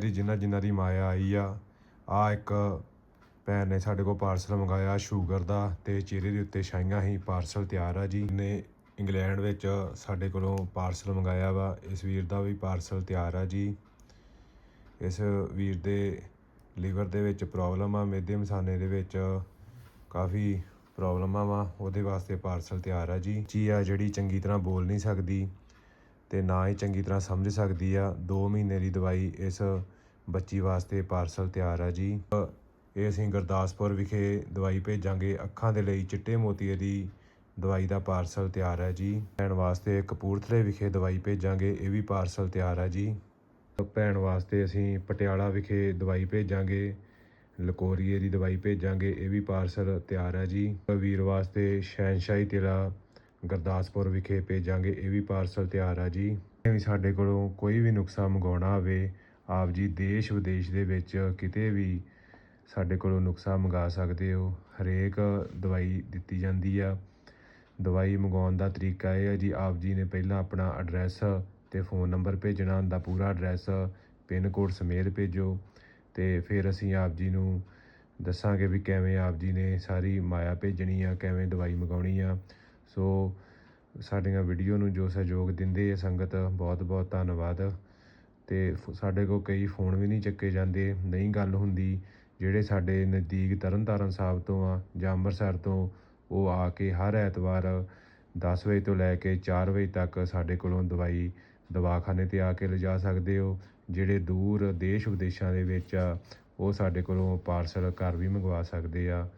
ਦੀ ਜਿਨ੍ਹਾਂ ਜਿਨ੍ਹਾਂ ਦੀ ਮਾਇਆ ਆਈ ਆ ਆ ਇੱਕ ਭੈਣ ਨੇ ਸਾਡੇ ਕੋਲ ਪਾਰਸਲ ਮੰਗਾਇਆ ਸ਼ੂਗਰ ਦਾ ਤੇ ਚਿਹਰੇ ਦੇ ਉੱਤੇ ਛਾਈਆਂ ਹੀ ਪਾਰਸਲ ਤਿਆਰ ਆ ਜੀ। ਨੇ ਇੰਗਲੈਂਡ ਵਿੱਚ ਸਾਡੇ ਕੋਲੋਂ ਪਾਰਸਲ ਮੰਗਾਇਆ ਵਾ, ਇਸ ਵੀਰ ਦਾ ਵੀ ਪਾਰਸਲ ਤਿਆਰ ਆ ਜੀ। ਇਸ ਵੀਰ ਦੇ ਲੀਵਰ ਦੇ ਵਿੱਚ ਪ੍ਰੋਬਲਮ ਆ ਮੇਦੇ ਮਸਾਨੇ ਦੇ ਵਿੱਚ ਕਾਫੀ ਪ੍ਰੋਬਲਮਾਂ ਵਾ, ਉਹਦੇ ਵਾਸਤੇ ਪਾਰਸਲ ਤਿਆਰ ਆ ਜੀ। ਜੀ ਆ ਜਿਹੜੀ ਚੰਗੀ ਤਰ੍ਹਾਂ ਬੋਲ ਨਹੀਂ ਸਕਦੀ। ਤੇ ਨਾ ਹੀ ਚੰਗੀ ਤਰ੍ਹਾਂ ਸਮਝ ਸਕਦੀ ਆ। 2 ਮਹੀਨੇ ਦੀ ਦਵਾਈ ਇਸ ਬੱਚੀ ਵਾਸਤੇ ਪਾਰਸਲ ਤਿਆਰ ਆ ਜੀ। ਇਹ ਅਸੀਂ ਗੁਰਦਾਸਪੁਰ ਵਿਖੇ ਦਵਾਈ ਭੇਜਾਂਗੇ। ਅੱਖਾਂ ਦੇ ਲਈ ਚਿੱਟੇ ਮੋਤੀਏ ਦੀ ਦਵਾਈ ਦਾ ਪਾਰਸਲ ਤਿਆਰ ਹੈ ਜੀ। ਭੈਣ ਵਾਸਤੇ ਕਪੂਰਥਲੇ ਵਿਖੇ ਦਵਾਈ ਭੇਜਾਂਗੇ। ਇਹ ਵੀ ਪਾਰਸਲ ਤਿਆਰ ਹੈ ਜੀ। ਭੈਣ ਵਾਸਤੇ ਅਸੀਂ ਪਟਿਆਲਾ ਵਿਖੇ ਦਵਾਈ ਭੇਜਾਂਗੇ। ਲਕੋਰੀਏ ਦੀ ਦਵਾਈ ਭੇਜਾਂਗੇ। ਇਹ ਵੀ ਪਾਰਸਲ ਤਿਆਰ ਹੈ ਜੀ। ਵੀਰ ਵਾਸਤੇ ਸ਼ੈਨਸ਼ਾਹੀ ਤੇਲਾ ਗੁਰਦਾਸਪੁਰ ਵਿਖੇ ਭੇਜਾਂਗੇ, ਇਹ ਵੀ ਪਾਰਸਲ ਤਿਆਰ ਆ ਜੀ। ਵੀ ਸਾਡੇ ਕੋਲੋਂ ਕੋਈ ਵੀ ਨੁਕਸਾ ਮੰਗਾਉਣਾ ਹੋਵੇ, ਆਪ ਜੀ ਦੇਸ਼ ਵਿਦੇਸ਼ ਦੇ ਵਿੱਚ ਕਿਤੇ ਵੀ ਸਾਡੇ ਕੋਲੋਂ ਨੁਕਸਾ ਮੰਗਾ ਸਕਦੇ ਹੋ। ਹਰੇਕ ਦਵਾਈ ਦਿੱਤੀ ਜਾਂਦੀ ਆ। ਦਵਾਈ ਮੰਗਾਉਣ ਦਾ ਤਰੀਕਾ ਇਹ ਹੈ ਜੀ, ਆਪ ਜੀ ਨੇ ਪਹਿਲਾਂ ਆਪਣਾ ਐਡਰੈਸ ਤੇ ਫੋਨ ਨੰਬਰ ਭੇਜਣਾ ਹੁੰਦਾ, ਪੂਰਾ ਐਡਰੈਸ, ਪਿੰਨ ਕੋਡ ਸਮੇਤ ਭੇਜੋ। ਤੇ ਫਿਰ ਅਸੀਂ ਆਪ ਜੀ ਨੂੰ ਦੱਸਾਂਗੇ ਵੀ ਕਿਵੇਂ ਆਪ ਜੀ ਨੇ ਸਾਰੀ ਮਾਇਆ ਭੇਜਣੀ ਆ, ਕਿਵੇਂ ਦਵਾਈ ਮੰਗਾਉਣੀ ਆ। ਸੋ ਸਾਡੀਆਂ ਵੀਡੀਓ ਨੂੰ ਜੋ ਸਹਿਯੋਗ ਦਿੰਦੇ ਆ ਸੰਗਤ, ਬਹੁਤ ਬਹੁਤ ਧੰਨਵਾਦ। ਤੇ ਫ- ਸਾਡੇ ਕੋਲ ਕਈ ਫੋਨ ਵੀ ਨਹੀਂ ਚੱਕੇ ਜਾਂਦੇ, ਨਹੀਂ ਗੱਲ ਹੁੰਦੀ। ਜਿਹੜੇ ਸਾਡੇ ਨਜ਼ਦੀਕ ਤਰਨਤਾਰਨ ਸਾਹਿਬ ਤੋਂ ਆ, ਜਾਂ ਅੰਮ੍ਰਿਤਸਰ ਤੋਂ, ਉਹ ਆ ਕੇ ਹਰ ਐਤਵਾਰ 10 ਵਜੇ ਤੋਂ ਲੈ ਕੇ 4 ਵਜੇ ਤੱਕ ਸਾਡੇ ਕੋਲੋਂ ਦਵਾਈ, ਦਵਾਖਾਨੇ ਤੇ ਆ ਕੇ ਲਿਜਾ ਸਕਦੇ ਹੋ। ਜਿਹੜੇ ਦੂਰ ਦੇਸ਼ ਵਿਦੇਸ਼ਾਂ ਦੇ ਵਿੱਚ ਆ, ਉਹ ਸਾਡੇ ਕੋਲੋਂ ਪਾਰਸਲ ਘਰ ਵੀ ਮੰਗਵਾ ਸਕਦੇ ਆ।